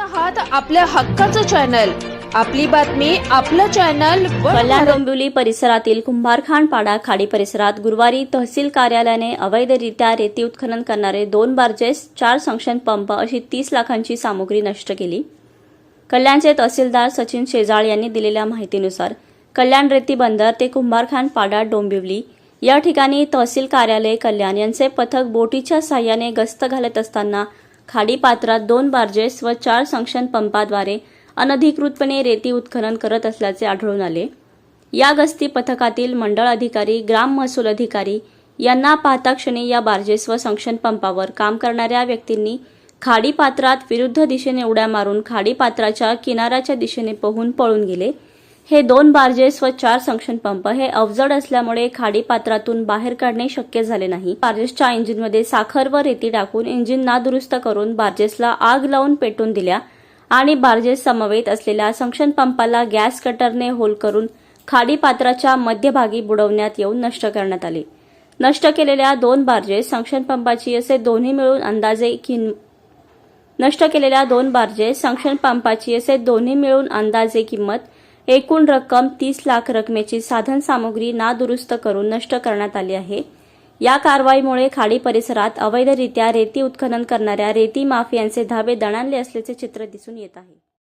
आहात आपल्या हक्काचं चॅनल. आपली बातमी आपलं चॅनल कल्याण डोंबिवली परिसरातील कुंभारखान पाडा खाडी परिसरात गुरुवारी तहसील कार्यालयाने अवैधरित्या रेती उत्खनन करणारे दोन बार्जेस चार संक्शन पंप अशी तीस लाखांची सामुग्री नष्ट केली. कल्याणचे तहसीलदार सचिन शेजाळ यांनी दिलेल्या माहितीनुसार कल्याण रेती बंदर ते कुंभारखान पाडा डोंबिवली. या ठिकाणी तहसील कार्यालय कल्याण यांचे पथक बोटीच्या साह्याने गस्त घालत असताना खाडीपात्रात दोन बार्जेस व चार संक्षण पंपाद्वारे अनधिकृतपणे रेती उत्खनन करत असल्याचे आढळून आले. या गस्ती पथकातील मंडळ अधिकारी ग्राम महसूल अधिकारी यांना पाहता क्षणी या बार्जेस व संक्षण पंपावर काम करणाऱ्या व्यक्तींनी खाडीपात्रात विरुद्ध दिशेने उड्या मारून खाडीपात्राच्या किनाऱ्याच्या दिशेने पोहून पळून गेले. हे दोन बार्जेस व चार संक्षण पंप हे अवजड असल्यामुळे खाडी पात्रातून बाहेर काढणे शक्य झाले नाही. बार्जेसच्या इंजिनमध्ये साखर व रेती टाकून इंजिन नादुरुस्त करून बार्जेसला आग लावून पेटून दिल्या आणि बार्जेस समवेत असलेल्या संक्षण पंपाला गॅस कटरने होल करून खाडी पात्राच्या मध्यभागी बुडवण्यात येऊन नष्ट करण्यात आले. नष्ट केलेल्या दोन बार्जेस संक्षण पंपाची असे दोन्ही मिळून अंदाजे किं नष्ट केलेल्या दोन बार्जेस संक्षण पंपाची असे दोन्ही मिळून अंदाजे किंमत एकूण रक्कम तीस लाख रकमेची साधन सामुग्री नादुरुस्त करून नष्ट करण्यात आली आहे. या कारवाईमुळे खाडी परिसरात अवैधरित्या रेती उत्खनन करणाऱ्या रेती माफियांचे धाबे दणाणले असल्याचे चित्र दिसून येत आहे.